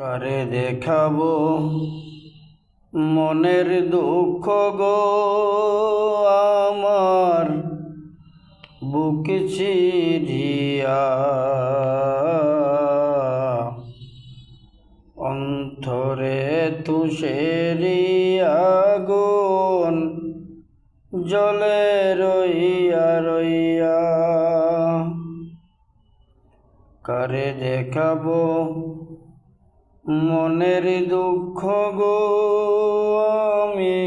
তারে দেখাবো। মনের দুঃখ গো, আমার বুক চিরিয়া অন্তরে তুষেরি আগুন জলে রইয়া রইয়া। কারে দেখাবো? মনের দুঃখ গো আমি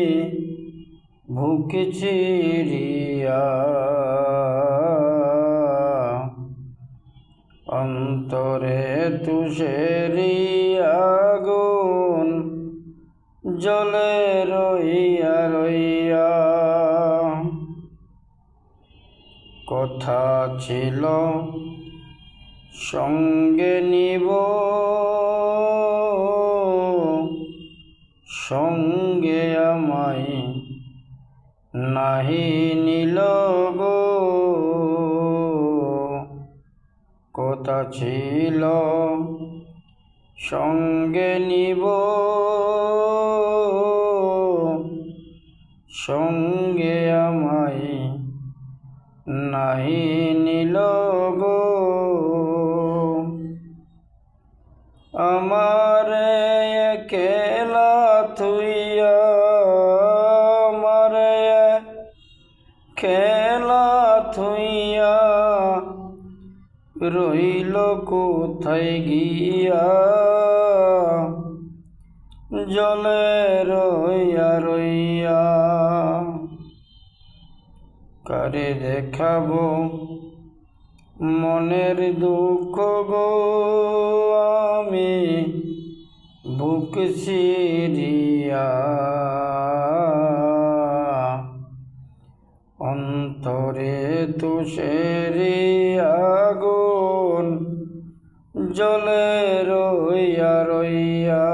বুক চিরিয়া। অন্তরে তুষেরি আগুন জলে রইয়া রইয়া। কথা ছিল, সঙ্গে নিব সঙ্গে আমায় নাহি নিল গো। কথা ছিল, সঙ্গে নিব। সঙ্গে আমায় নাহি নিল গো। আমার কেলা থুইয়া রইল কোথায় গিয়া? জলে রইয়া রইয়া কারে দেখাবো মনের দুঃখ গো? আমি বুক সিরিয়া তুষেরি আগুন জলে রইয়া রইয়া।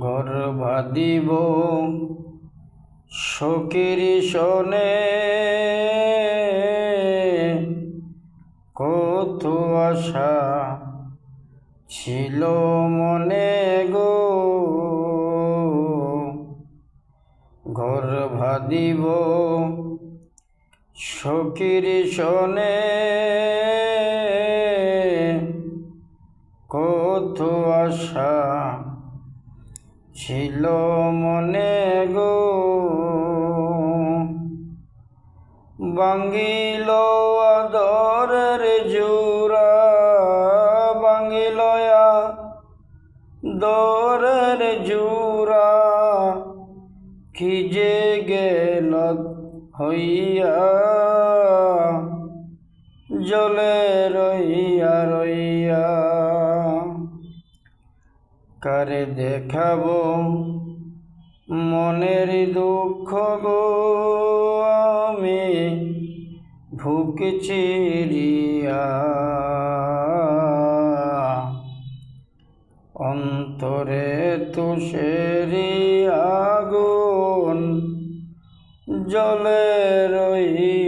ঘর বাঁধিব শোকের শোনে কত আশা ছিল মনে গো। ভাদিব শোকের শোনে কত আশা ছিল মনে গো। বাঙ্গিল আদরের জুরা বাঙ্গিল দরের জুরা খিজে গেল হইয়া, জলে রইয়া রইয়া কারে দেখাবো মনের দুঃখ গো আমি ভুক চিরিয়া। অন্তরে তুষেরি জলে রইয়া